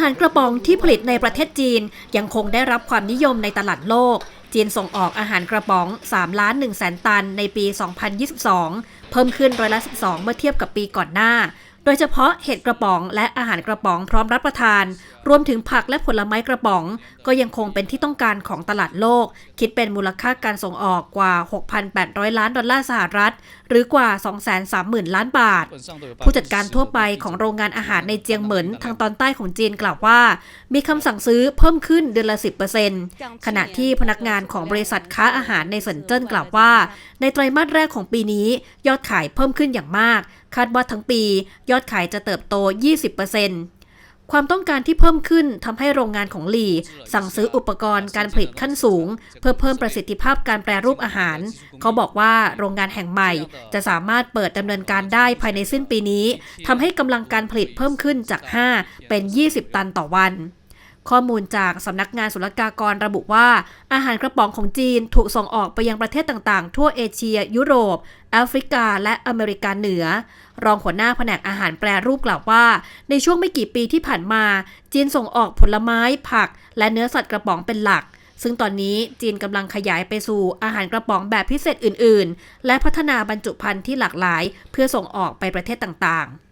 หารกระป๋องที่ผลิตในประเทศจีนยังคงได้รับความนิยมในตลาดโลก จีนส่งออกอาหารกระป๋อง3ล้าน1แสนตันในปี 2022 เพิ่มขึ้นร้อยละ 12 เมื่อเทียบกับปีก่อนหน้า โดยเฉพาะเห็ดกระป๋องและอาหารกระป๋องพร้อมรับประทาน รวมถึงผักและผลไม้กระป๋อง ก็ยังคงเป็นที่ต้องการของตลาดโลก คิดเป็นมูลค่าการส่งออกกว่า 6,800 ล้านดอลลาร์สหรัฐ หรือกว่า 230,000 ล้านบาท ผู้จัดการทั่วไปของโรงงานอาหารในเจียงเหมินทางตอนใต้ของจีนกล่าวว่า มีคำสั่งซื้อเพิ่มขึ้นเดือนละ 10%ขณะที่พนักงานของบริษัทค้าอาหารในเซินเจิ้นกล่าวว่า ในไตรมาสแรกของปีนี้ ยอดขายเพิ่มขึ้นอย่างมาก คาดว่าทั้งปียอดขายจะเติบโต 20%ความต้องการที่เพิ่มขึ้นทำให้โรงงานของหลี่สั่งซื้ออุปกรณ์การผลิตขั้นสูง เพื่อเพิ่มประสิทธิภาพการแปรรูปอาหาร เขาบอกว่าโรงงานแห่งใหม่จะสามารถเปิดดำเนินการได้ภายในสิ้นปีนี้ทำให้กำลังการผลิตเพิ่มขึ้นจาก 5 เป็น 20 ตันต่อวัน ข้อมูลจากสำนักงานศุลกากรระบุว่า อาหารกระป๋องของจีนถูกส่งออกไปยังประเทศต่างๆ ทั่วเอเชีย ยุโรป แอฟริกา และอเมริกาเหนือ รองหัวหน้าแผนกอาหารแปรรูปกล่าวว่า ในช่วงไม่กี่ปีที่ผ่านมา จีนส่งออกผลไม้ ผัก และเนื้อสัตว์กระป๋องเป็นหลักซึ่งตอนนี้จีนกำลังขยายไปสู่อาหารกระป๋องแบบพิเศษอื่น ๆ และพัฒนาบรรจุภัณฑ์ที่หลากหลาย เพื่อส่งออกไปประเทศต่าง ๆ